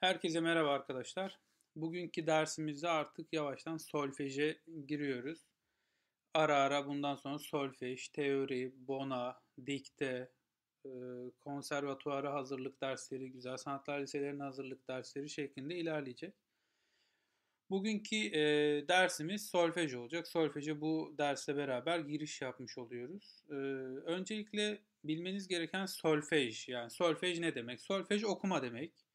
Herkese merhaba arkadaşlar. Bugünkü dersimizde artık yavaştan solfeje giriyoruz. Ara ara bundan sonra solfej, teori, bona, dikte, e, konservatuara hazırlık dersleri, güzel sanatlar liselerine hazırlık dersleri şeklinde ilerleyecek. Bugünkü e, dersimiz solfej olacak. Solfeje bu dersle beraber giriş yapmış oluyoruz. E, öncelikle bilmeniz gereken solfej. Yani solfej ne demek? Solfej okuma demek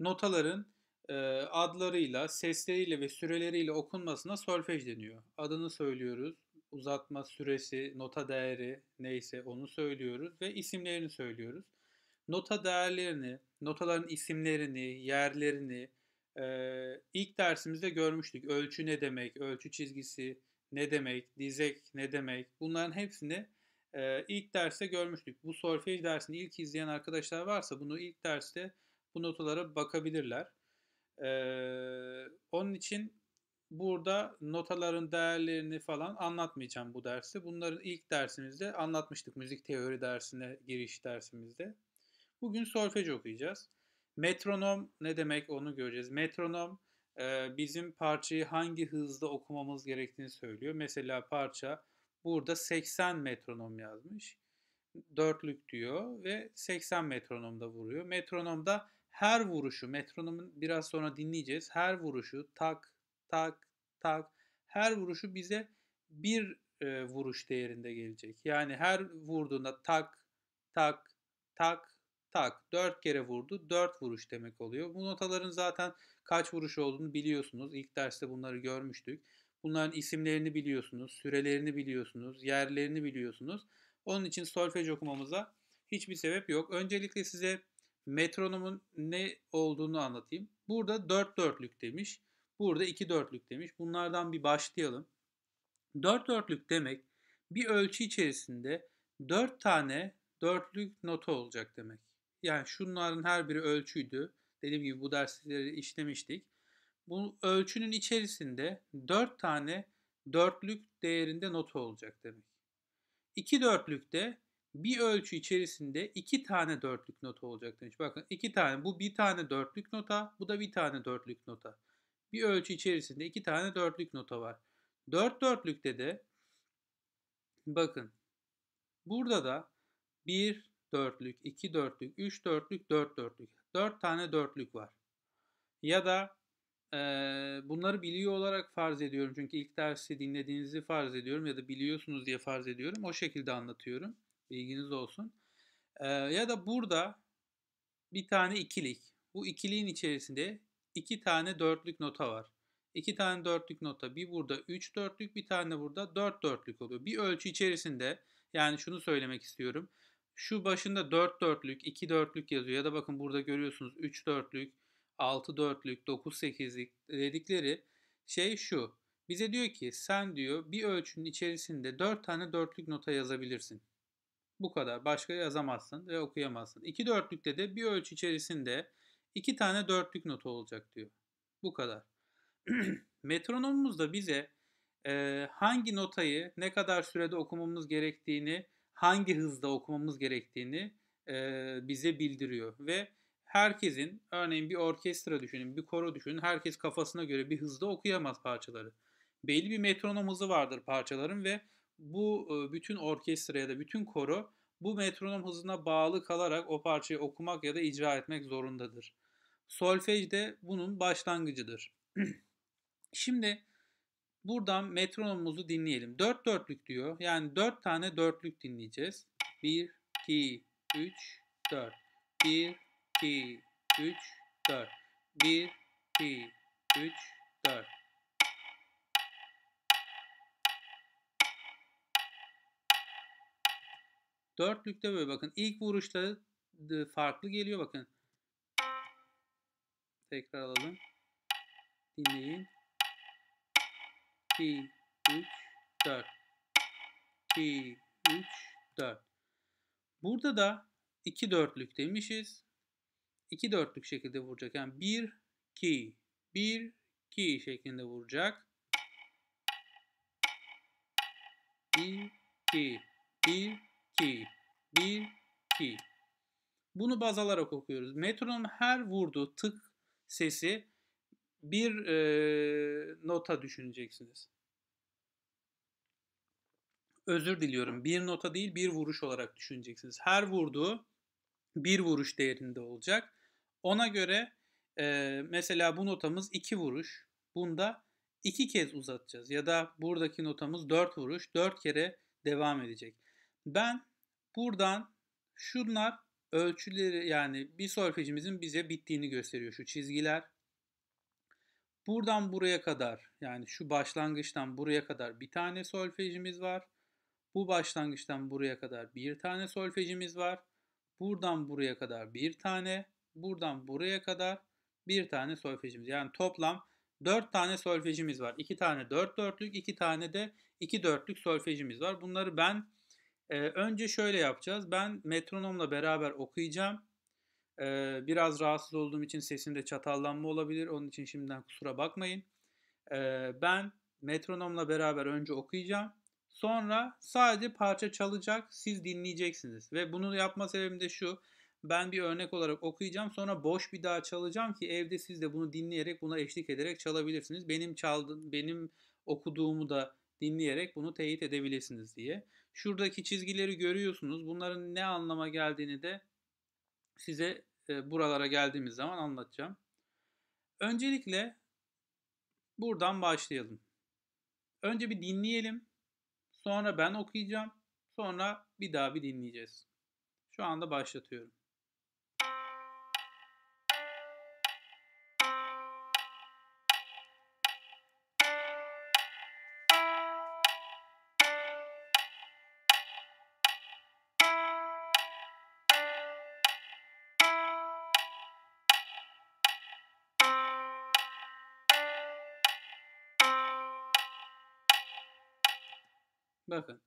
notaların e, adlarıyla, sesleriyle ve süreleriyle okunmasına solfej deniyor. Adını söylüyoruz, uzatma süresi, nota değeri neyse onu söylüyoruz ve isimlerini söylüyoruz. Nota değerlerini, notaların isimlerini, yerlerini e, ilk dersimizde görmüştük. Ölçü ne demek, ölçü çizgisi ne demek, dizek ne demek bunların hepsini e, ilk derste görmüştük. Bu solfej dersini ilk izleyen arkadaşlar varsa bunu ilk derste bu notalara bakabilirler. Ee, onun için burada notaların değerlerini falan anlatmayacağım bu dersi. Bunların ilk dersimizde anlatmıştık müzik teori dersine giriş dersimizde. Bugün solfej okuyacağız. Metronom ne demek onu göreceğiz. Metronom e, bizim parçayı hangi hızda okumamız gerektiğini söylüyor. Mesela parça burada 80 metronom yazmış. Dörtlük diyor ve 80 metronomda vuruyor. Metronomda her vuruşu, metronomun biraz sonra dinleyeceğiz. Her vuruşu tak, tak, tak. Her vuruşu bize bir e, vuruş değerinde gelecek. Yani her vurduğunda tak, tak, tak, tak. Dört kere vurdu, dört vuruş demek oluyor. Bu notaların zaten kaç vuruş olduğunu biliyorsunuz. İlk derste bunları görmüştük. Bunların isimlerini biliyorsunuz, sürelerini biliyorsunuz, yerlerini biliyorsunuz. Onun için solfej okumamıza hiçbir sebep yok. Öncelikle size metronomun ne olduğunu anlatayım. Burada 4 dörtlük demiş. Burada 2 dörtlük demiş. Bunlardan bir başlayalım. 4 dörtlük demek bir ölçü içerisinde 4 tane dörtlük nota olacak demek. Yani şunların her biri ölçüydü. Dediğim gibi bu dersleri işlemiştik. Bu ölçünün içerisinde 4 tane dörtlük değerinde nota olacak demek. 2 dörtlükte bir ölçü içerisinde iki tane dörtlük nota olacak demiş. Bakın iki tane bu bir tane dörtlük nota bu da bir tane dörtlük nota. Bir ölçü içerisinde iki tane dörtlük nota var. Dört dörtlükte de bakın burada da bir dörtlük, iki dörtlük, üç dörtlük, dört dörtlük. Dört tane dörtlük var. Ya da e, bunları biliyor olarak farz ediyorum. Çünkü ilk dersi dinlediğinizi farz ediyorum ya da biliyorsunuz diye farz ediyorum. O şekilde anlatıyorum. Bilginiz olsun. Ee, ya da burada bir tane ikilik. Bu ikiliğin içerisinde iki tane dörtlük nota var. İki tane dörtlük nota. Bir burada üç dörtlük, bir tane burada dört dörtlük oluyor. Bir ölçü içerisinde yani şunu söylemek istiyorum. Şu başında dört dörtlük, iki dörtlük yazıyor. Ya da bakın burada görüyorsunuz üç dörtlük, altı dörtlük, dokuz sekizlik dedikleri şey şu. Bize diyor ki sen diyor bir ölçünün içerisinde dört tane dörtlük nota yazabilirsin. Bu kadar. Başka yazamazsın ve okuyamazsın. İki dörtlükte de bir ölçü içerisinde iki tane dörtlük notu olacak diyor. Bu kadar. Metronomumuz da bize e, hangi notayı ne kadar sürede okumamız gerektiğini, hangi hızda okumamız gerektiğini e, bize bildiriyor. Ve herkesin, örneğin bir orkestra düşünün, bir koro düşünün, herkes kafasına göre bir hızda okuyamaz parçaları. Belli bir metronom hızı vardır parçaların ve bu bütün orkestra ya da bütün koro bu metronom hızına bağlı kalarak o parçayı okumak ya da icra etmek zorundadır. Solfej de bunun başlangıcıdır. Şimdi buradan metronomumuzu dinleyelim. Dört dörtlük diyor. Yani dört tane dörtlük dinleyeceğiz. Bir, iki, üç, dört. Bir, iki, üç, dört. Bir, iki, üç, dört. Dörtlükte böyle bakın. ilk vuruşta farklı geliyor bakın. Tekrar alalım. Dinleyin. 2, 3, 4. 2, 3, 4. Burada da 2 dörtlük demişiz. 2 dörtlük şekilde vuracak. Yani 1, 2, 1, 2 şeklinde vuracak. 1, 2, 1, 2, 1, 2. Bunu baz alarak okuyoruz. Metronom her vurduğu tık sesi bir e, nota düşüneceksiniz. Özür diliyorum. Bir nota değil bir vuruş olarak düşüneceksiniz. Her vurduğu bir vuruş değerinde olacak. Ona göre e, mesela bu notamız iki vuruş. Bunda iki kez uzatacağız. Ya da buradaki notamız dört vuruş. Dört kere devam edecek. Ben buradan şunlar ölçüleri yani bir solfejimizin bize bittiğini gösteriyor şu çizgiler. Buradan buraya kadar yani şu başlangıçtan buraya kadar bir tane solfejimiz var. Bu başlangıçtan buraya kadar bir tane solfejimiz var. Buradan buraya kadar bir tane, buradan buraya kadar bir tane solfejimiz. Yani toplam 4 tane solfejimiz var. 2 tane 4 dörtlük, 2 tane de 2 dörtlük solfejimiz var. Bunları ben e, önce şöyle yapacağız. Ben metronomla beraber okuyacağım. E, biraz rahatsız olduğum için sesimde çatallanma olabilir. Onun için şimdiden kusura bakmayın. E, ben metronomla beraber önce okuyacağım. Sonra sadece parça çalacak, siz dinleyeceksiniz. Ve bunu yapma sebebim de şu. Ben bir örnek olarak okuyacağım, sonra boş bir daha çalacağım ki evde siz de bunu dinleyerek, buna eşlik ederek çalabilirsiniz. Benim çaldığım, benim okuduğumu da dinleyerek bunu teyit edebilirsiniz diye. Şuradaki çizgileri görüyorsunuz. Bunların ne anlama geldiğini de size e, buralara geldiğimiz zaman anlatacağım. Öncelikle buradan başlayalım. Önce bir dinleyelim. Sonra ben okuyacağım. Sonra bir daha bir dinleyeceğiz. Şu anda başlatıyorum. Bakın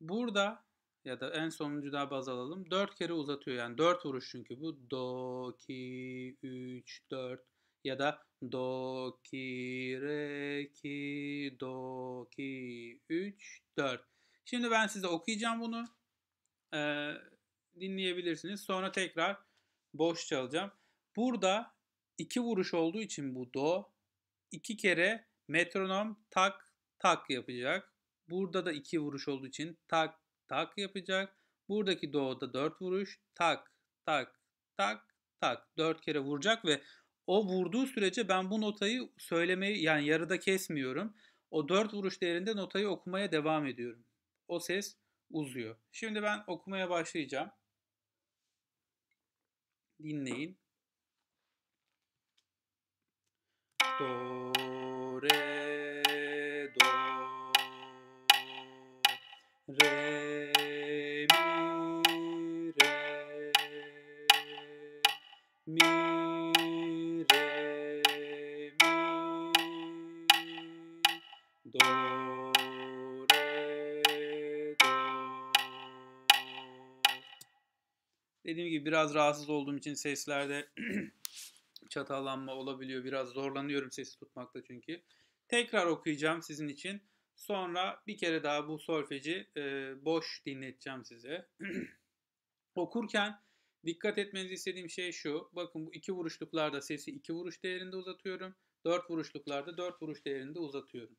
burada ya da en sonuncu daha baz alalım. 4 kere uzatıyor yani 4 vuruş çünkü bu. Do, ki, 3, 4 ya da do, ki, re, ki, do, ki, 3, 4. Şimdi ben size okuyacağım bunu. Ee, dinleyebilirsiniz. Sonra tekrar boş çalacağım. Burada iki vuruş olduğu için bu do iki kere metronom tak tak yapacak. Burada da iki vuruş olduğu için tak tak yapacak. Buradaki doğuda dört vuruş tak tak tak tak dört kere vuracak ve o vurduğu sürece ben bu notayı söylemeyi yani yarıda kesmiyorum. O dört vuruş değerinde notayı okumaya devam ediyorum. O ses uzuyor. Şimdi ben okumaya başlayacağım. Dinleyin. Do, re, Re, mi, re, mi, re, mi, do, re, do. Dediğim gibi biraz rahatsız olduğum için seslerde çatallanma olabiliyor. Biraz zorlanıyorum sesi tutmakta çünkü. Tekrar okuyacağım sizin için. Sonra bir kere daha bu solfeji e, boş dinleteceğim size. Okurken dikkat etmenizi istediğim şey şu. Bakın bu iki vuruşluklarda sesi iki vuruş değerinde uzatıyorum. Dört vuruşluklarda dört vuruş değerinde uzatıyorum.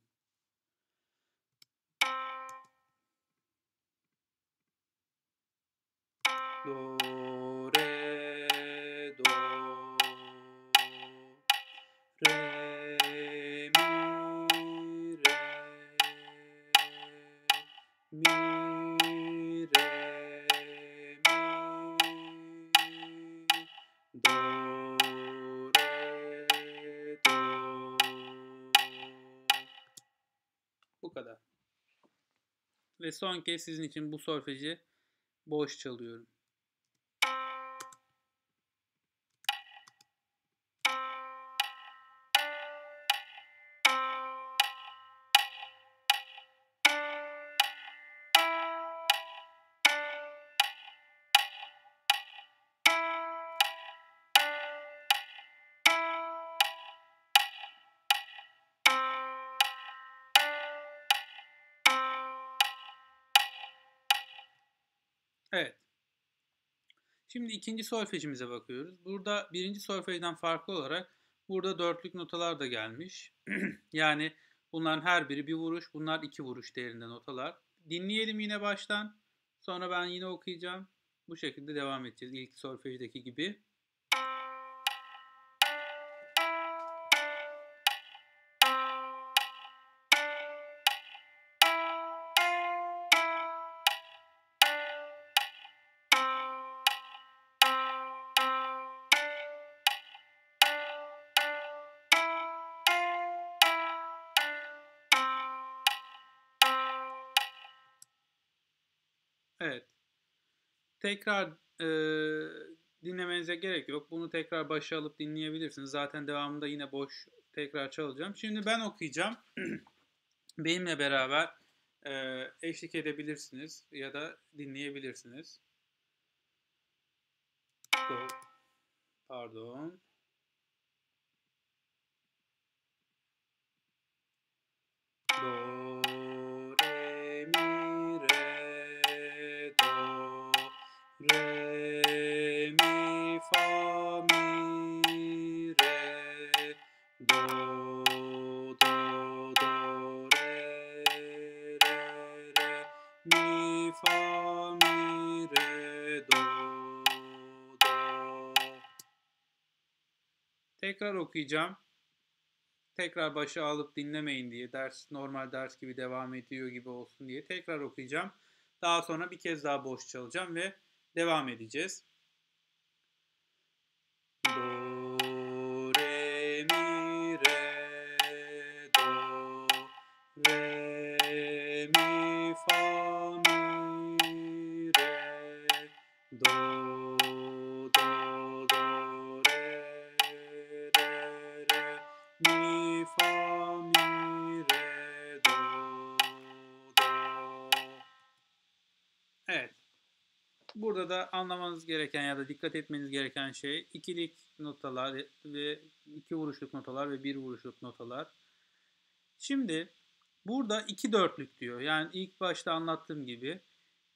Son kez sizin için bu solfeji boş çalıyorum. Şimdi ikinci solfejimize bakıyoruz. Burada birinci solfejden farklı olarak Burada dörtlük notalar da gelmiş. yani bunların her biri bir vuruş, bunlar iki vuruş değerinde notalar. Dinleyelim yine baştan. Sonra ben yine okuyacağım. Bu şekilde devam edeceğiz ilk solfejdeki gibi. Tekrar e, dinlemenize gerek yok. Bunu tekrar başa alıp dinleyebilirsiniz. Zaten devamında yine boş tekrar çalacağım. Şimdi ben okuyacağım. Benimle beraber e, eşlik edebilirsiniz ya da dinleyebilirsiniz. Do, pardon. Do, Tekrar okuyacağım. Tekrar başa alıp dinlemeyin diye ders normal ders gibi devam ediyor gibi olsun diye tekrar okuyacağım. Daha sonra bir kez daha boş çalacağım ve devam edeceğiz. Burada da anlamanız gereken ya da dikkat etmeniz gereken şey ikilik notalar ve iki vuruşluk notalar ve bir vuruşluk notalar. Şimdi burada iki dörtlük diyor. Yani ilk başta anlattığım gibi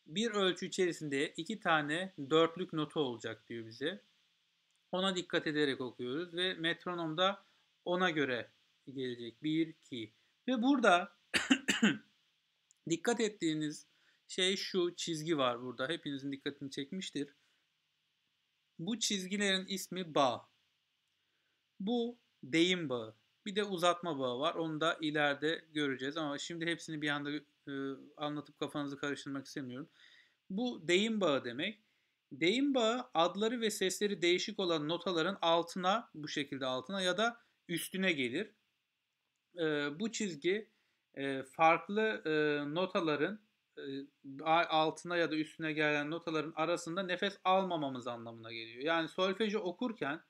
bir ölçü içerisinde iki tane dörtlük nota olacak diyor bize. Ona dikkat ederek okuyoruz ve metronomda ona göre gelecek. 1, 2. Ve burada dikkat ettiğiniz şey şu çizgi var burada. Hepinizin dikkatini çekmiştir. Bu çizgilerin ismi bağ. Bu deyim bağı. Bir de uzatma bağı var. Onu da ileride göreceğiz ama şimdi hepsini bir anda e, anlatıp kafanızı karıştırmak istemiyorum. Bu deyim bağı demek. Deyim bağı adları ve sesleri değişik olan notaların altına bu şekilde altına ya da üstüne gelir. E, bu çizgi e, farklı e, notaların altına ya da üstüne gelen notaların arasında nefes almamamız anlamına geliyor. Yani solfeji okurken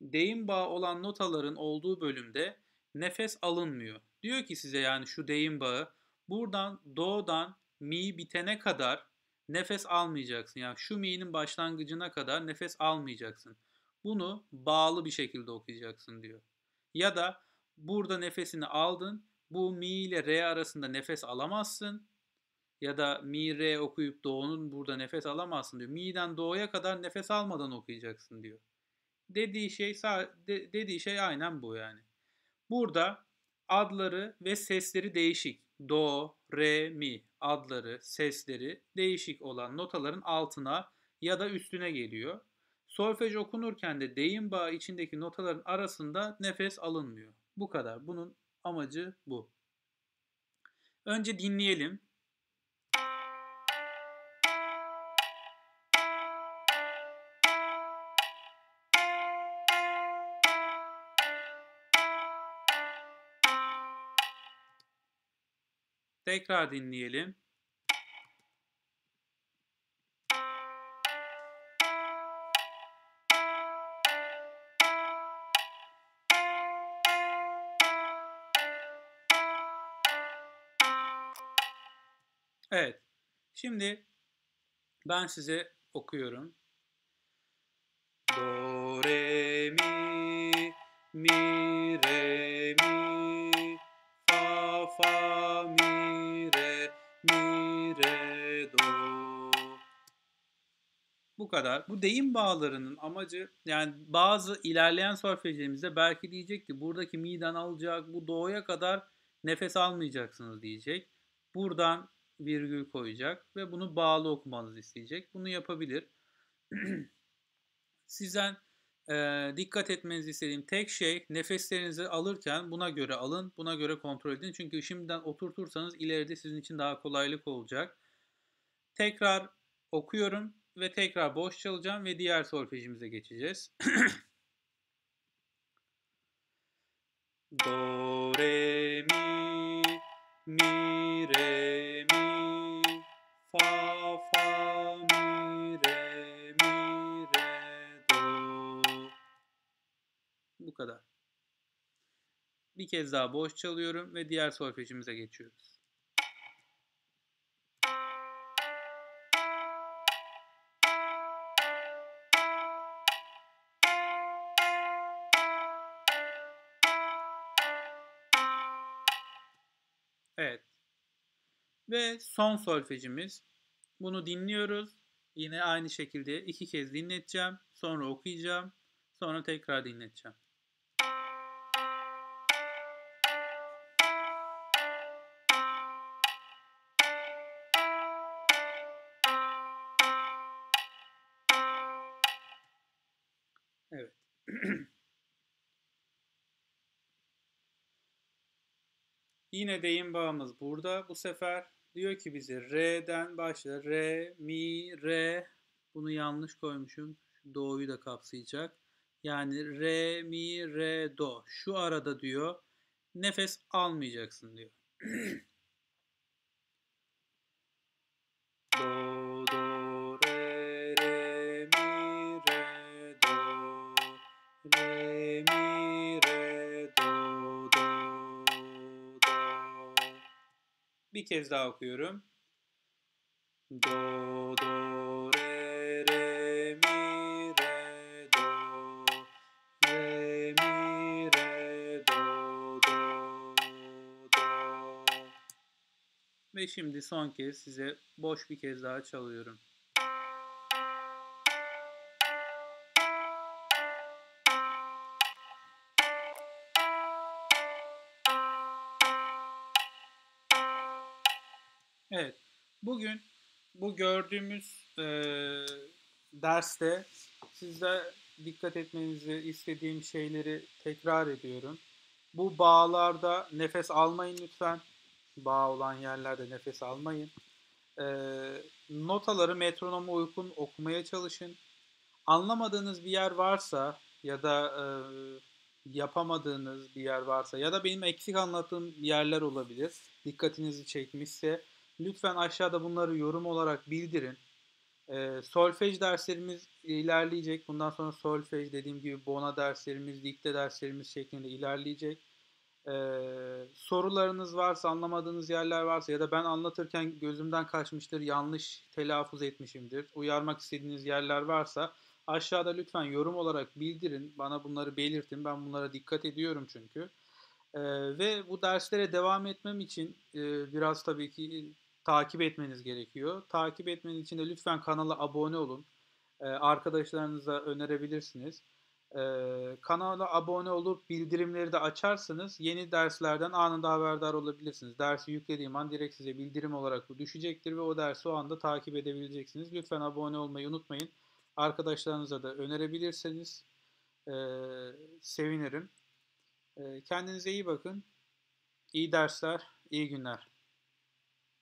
deyim bağı olan notaların olduğu bölümde nefes alınmıyor. Diyor ki size yani şu deyim bağı buradan do'dan mi bitene kadar nefes almayacaksın. Yani şu mi'nin başlangıcına kadar nefes almayacaksın. Bunu bağlı bir şekilde okuyacaksın diyor. Ya da burada nefesini aldın. Bu mi ile re arasında nefes alamazsın ya da mi re okuyup do'nun burada nefes alamazsın diyor. Mi'den do'ya kadar nefes almadan okuyacaksın diyor. Dediği şey de, dediği şey aynen bu yani. Burada adları ve sesleri değişik. Do, re, mi adları, sesleri değişik olan notaların altına ya da üstüne geliyor. Solfej okunurken de deyim bağı içindeki notaların arasında nefes alınmıyor. Bu kadar. Bunun amacı bu. Önce dinleyelim. Tekrar dinleyelim. Evet. Şimdi ben size okuyorum. Do, re, mi, mi, Bu kadar. Bu deyim bağlarının amacı yani bazı ilerleyen solfejlerimizde belki diyecekti buradaki miden alacak bu doğuya kadar nefes almayacaksınız diyecek. Buradan virgül koyacak ve bunu bağlı okumanızı isteyecek. Bunu yapabilir. Sizden e, dikkat etmenizi istediğim tek şey nefeslerinizi alırken buna göre alın, buna göre kontrol edin. Çünkü şimdiden oturtursanız ileride sizin için daha kolaylık olacak. Tekrar okuyorum ve tekrar boş çalacağım ve diğer solfejimize geçeceğiz. Do, re, mi, mi, re, mi, fa, fa, mi, re, mi, re, do. Bu kadar. Bir kez daha boş çalıyorum ve diğer solfejimize geçiyoruz. Ve son solfejimiz. Bunu dinliyoruz. Yine aynı şekilde iki kez dinleteceğim. Sonra okuyacağım. Sonra tekrar dinleteceğim. Evet. Yine deyim bağımız burada. Bu sefer diyor ki bize R'den başla. Re, mi, re. Bunu yanlış koymuşum. Do'yu da kapsayacak. Yani re, mi, re, do. Şu arada diyor nefes almayacaksın diyor. Bir kez daha okuyorum. Do, do, re, re, mi, re, do. Re, mi, re, do, do, do. Ve şimdi son kez size boş bir kez daha çalıyorum. Evet. Bugün bu gördüğümüz e, derste sizde dikkat etmenizi istediğim şeyleri tekrar ediyorum. Bu bağlarda nefes almayın lütfen. Bağ olan yerlerde nefes almayın. E, notaları metronoma uygun okumaya çalışın. Anlamadığınız bir yer varsa ya da e, yapamadığınız bir yer varsa ya da benim eksik anlattığım yerler olabilir. Dikkatinizi çekmişse lütfen aşağıda bunları yorum olarak bildirin. E, solfej derslerimiz ilerleyecek. Bundan sonra solfej dediğim gibi bona derslerimiz, dikte derslerimiz şeklinde ilerleyecek. E, sorularınız varsa, anlamadığınız yerler varsa ya da ben anlatırken gözümden kaçmıştır, yanlış telaffuz etmişimdir. Uyarmak istediğiniz yerler varsa aşağıda lütfen yorum olarak bildirin. Bana bunları belirtin. Ben bunlara dikkat ediyorum çünkü. Ee, ve bu derslere devam etmem için e, biraz tabii ki takip etmeniz gerekiyor. Takip etmeniz için de lütfen kanala abone olun. Ee, arkadaşlarınıza önerebilirsiniz. Ee, kanala abone olup bildirimleri de açarsanız yeni derslerden anında haberdar olabilirsiniz. Dersi yüklediğim an direkt size bildirim olarak bu düşecektir ve o dersi o anda takip edebileceksiniz. Lütfen abone olmayı unutmayın. Arkadaşlarınıza da önerebilirseniz e, sevinirim. E, kendinize iyi bakın. İyi dersler, iyi günler.